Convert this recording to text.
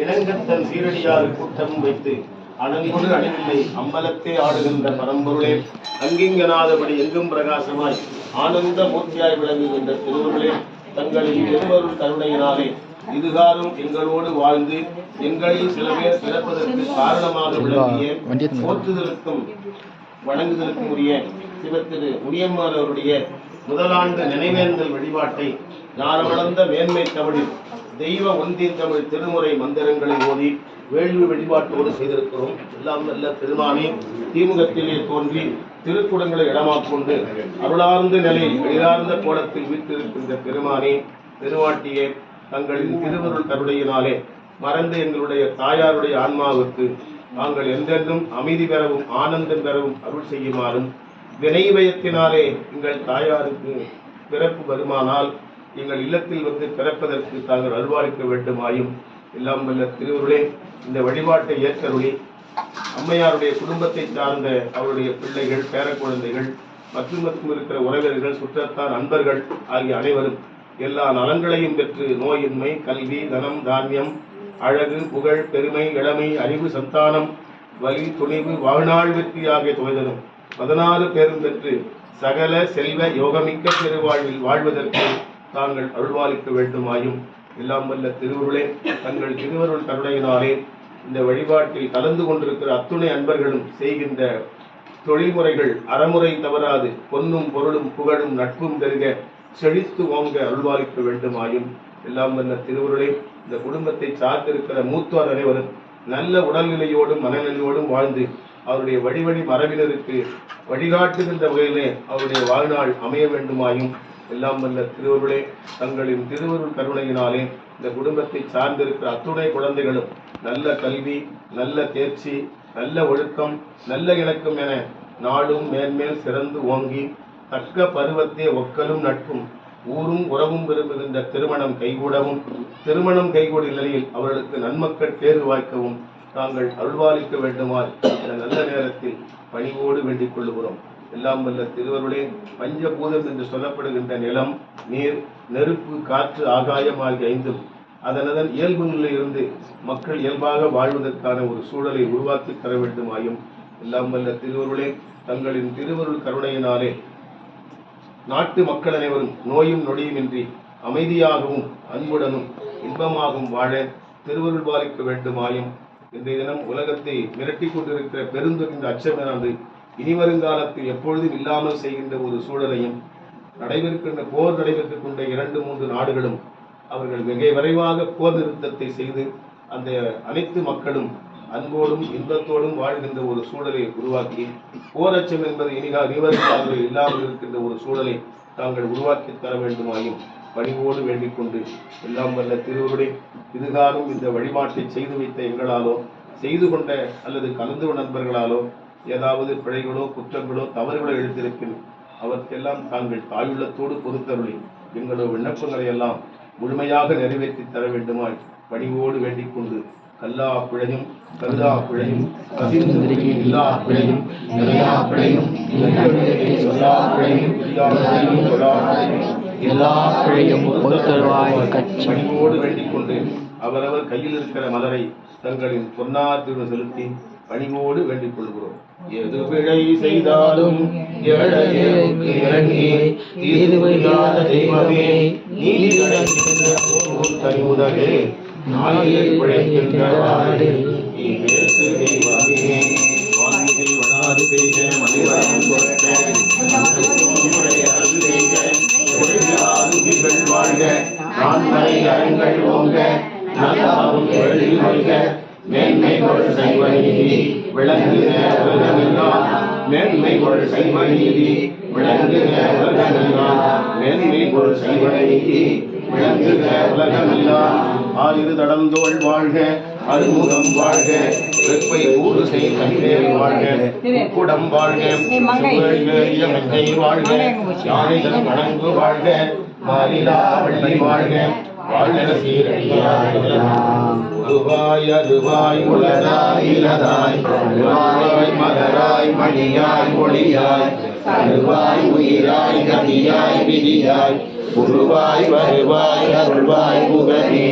இளங்கத்தன் சீரடியார் கூட்டம் வைத்து அணங்கொடு அணிவில்லை அம்பலத்தே ஆடுகின்ற பரம்பொருளே. அங்கிங்கனாதபடி எங்கும் பிரகாசமாய் ஆனந்த மூர்த்தியாய் விளங்குகின்ற திருவுருளே. தங்களின் திருவருள் கருணையினாலே இதுகாலும் எங்களோடு வாழ்ந்து எங்களில் சில பேர் பிறப்பதற்கு காரணமாக விளங்கிய. போற்றுதலுக்கும் வணங்குதலுக்கும் உரிய சிவத்திரு முனியம்மாள் அவருடைய முதலாண்டு நினைவேந்தல் வழிபாட்டை ஞானமளந்த மேன்மை தமிழில் தெய்வ ஒன்றின் தமிழ் திருமுறை மந்திரங்களை ஓதி வேள்வி வழிபாட்டோடு செய்திருக்கிறோம். எல்லாம் நல்ல பெருமானே தீமுகத்திலே தோன்றி திருக்குடங்களை இடமாக்கொண்டு அருளார்ந்த நிலையில் எழிலார்ந்த கோலத்தில் வீட்டிருக்கின்ற பெருமானே பெருவாட்டியே தங்களின் திருவருள் கருடையினாலே மறந்து எங்களுடைய தாயாருடைய ஆன்மாவுக்கு நாங்கள் என்றென்றும் அமைதி பெறவும் ஆனந்தம் பெறவும் அருள் செய்யுமாறும் வினைவயத்தினாலே எங்கள் தாயாருக்கு பிறப்பு வருமானால் எங்கள் இல்லத்தில் வந்து பிறப்பதற்கு தாங்கள் அருள்வாளிக்க வேண்டுமாயும் எல்லாம் வல்ல திருவருளே இந்த வழிபாட்டை ஏற்றருளி. அம்மையாருடைய குடும்பத்தை சார்ந்த அவருடைய பிள்ளைகள் பேரக்குழந்தைகள் மற்றும் மற்றும் இருக்கிற உறவினர்கள் சுற்றத்தார் நண்பர்கள் ஆகிய அனைவரும் எல்லா நலன்களையும் பெற்று நோயின்மை கல்வி தனம் தானியம் அழகு புகழ் பெருமை இளமை அறிவு சந்தானம் வலி துணிவு வாழ்நாள் வெற்றி ஆகிய துவைதலும் பதினாறு பேரும் பெற்று சகல செல்வ யோகமிக்க பெருவாழ்வில் வாழ்வதற்கு தாங்கள் அருள்வாளிக்க வேண்டுமாயும். எல்லாம் வல்ல திருவருளே தங்கள் திருவருள் கருணையினாலே இந்த வழிபாட்டில் கலந்து கொண்டிருக்கிற அத்துணை அன்பர்களும் செய்கின்ற தொழில்முறைகள் அறமுறை தவறாது. பொன்னும் பொருளும் புகழும் நட்பும் பெருக செழித்து ஓங்க அருள்வாளிக்க வேண்டுமாயும். எல்லாம் வல்ல திருவருளே இந்த குடும்பத்தை சார்ந்திருக்கிற மூத்தோர் அனைவரும் நல்ல உடல்நிலையோடும் மனநிலையோடும் வாழ்ந்து அவருடைய வழிவழி மரபினருக்கு வழிகாட்டுகின்ற வகையிலே அவருடைய வாழ்நாள் அமைய வேண்டுமாயும். எல்லாம் வல்ல திருவருளே தங்களின் திருவருள் கருணையினாலே இந்த குடும்பத்தை சார்ந்திருக்கிற அத்துணை குழந்தைகளும் நல்ல கல்வி நல்ல தேர்ச்சி நல்ல ஒழுக்கம் நல்ல இணக்கம் என நாடும் மேன்மேல் சிறந்து ஓங்கி தக்க பருவத்தே ஒக்கலும் நட்பும் ஊரும் உறவும் விரும்புகின்ற திருமணம் கைகூடவும் திருமணம் கைகூடும் நிலையில் அவர்களுக்கு நன்மக்கள் தேர்வு வாய்க்கவும் தாங்கள் அருள்வாளிக்க வேண்டுமாய் இந்த நல்ல நேரத்தில் பணிவோடு வேண்டிக் கொள்ளுகிறோம். எல்லாம் வல்ல திருவருளே பஞ்சபூதம் என்று சொல்லப்படுகின்ற நிலம் நீர் நெருப்பு காற்று ஆகாயம் ஆகிய ஐந்தும் அதனதன் இயல்பு நிலையிலிருந்து மக்கள் இயல்பாக வாழ்வதற்கான ஒரு சூழலை உருவாக்கி தர வேண்டுமாயும் எல்லாம் வல்ல திருவருளே தங்களின் திருவருள் கருணையினாலே நாட்டு மக்கள் அனைவரும் நோயும் நொடியுமின்றி அமைதியாகவும் அன்புடனும் இன்பமாகவும் வாழ திருவருள் பாலிக்க வேண்டுமாயும் இன்றைய தினம் உலகத்தை மிரட்டிக் கொண்டிருக்கிற பெருந்தொழில் அச்சமெனாது இனி வருங்காலத்தில் எப்பொழுதும் இல்லாமல் செய்கின்ற ஒரு சூழலையும் நடைபெறுகின்ற போர் நடைபெற்றுக் கொண்ட இரண்டு மூன்று நாடுகளும் அவர்கள் மிக விரைவாக போர் நிறுத்தத்தை செய்து அந்த அனைத்து மக்களும் அன்போடும் இன்பத்தோடும் வாழ்கின்ற ஒரு சூழலை உருவாக்கி போரச்சம் என்பது இனிகா நிவர்த்தியாக இல்லாமல் இருக்கின்ற ஒரு சூழலை தாங்கள் உருவாக்கி தர வேண்டுமாயும் பணிவோடு வேண்டிக் கொண்டு எல்லாம் வல்ல திருவருடைய இதுகாலும் இந்த வழிபாட்டை செய்து வைத்த எங்களாலோ செய்து கொண்ட அல்லது கலந்து நண்பர்களாலோ ஏதாவது பிழைகளோ குற்றங்களோ தவறுகளோ எழுத்திருப்பின் அவற்றையெல்லாம் தாங்கள் தாயுள்ளத்தோடு பொறுத்தருளி எங்களோட விண்ணப்பங்களை எல்லாம் முழுமையாக நிறைவேற்றி தர வேண்டுமாய் பணிவோடு வேண்டிக் கொண்டு கல்லா பிழையும் கருதா பிழையும் கசிந்திருக்கி இல்லா பிழையும் நிறையா பிழையும் சொல்லா எல்லா பிழையும் பொறுத்தருவாய் கட்சி பணிவோடு வேண்டிக் கொண்டு அவரவர் கையில் இருக்கிற மலரை தங்களின் பொன்னாத்திருடன் செலுத்தி பணிவோடு வேண்டிக் கொள்கிறோம் எது பிழை செய்தாலும் இறங்கி தீது தெய்வமே நீதி கடக்கின்ற போர் பிழைக்கின்ற வாழே நீ பேசு தெய்வமே. வாழ்க. ஓங்க நல்லாவும் எழில் மேன்மை கொள் சைவ நீதி விளங்குக. உலகமெல்லாம் மேன்மை கொள் சைவ நீதி விளங்குக. உலகமெல்லாம் மேன்மை கொள் சைவ நீதி விளங்குக. உலகமெல்லாம் ஆயிரு தடந்தோள் வாழ்க அருமுகம் வாழ்க வெப்பை ஊறு செய் கண்ணேறி வாழ்க. குடம் வாழ்க சுவேழிய வாழ்க. யானைகள் வணங்கு வாழ்க மாறிலா வள்ளி வாழ்க. உருவாய் அருவாய் உலதாய் இலதாய் அருவாய் மலராய் மணியாய் ஒளியாய். அருவாய் உயிராய் கதியாய் விதியாய். உருவாய் வருவாய் அருள்வாய் புகழே.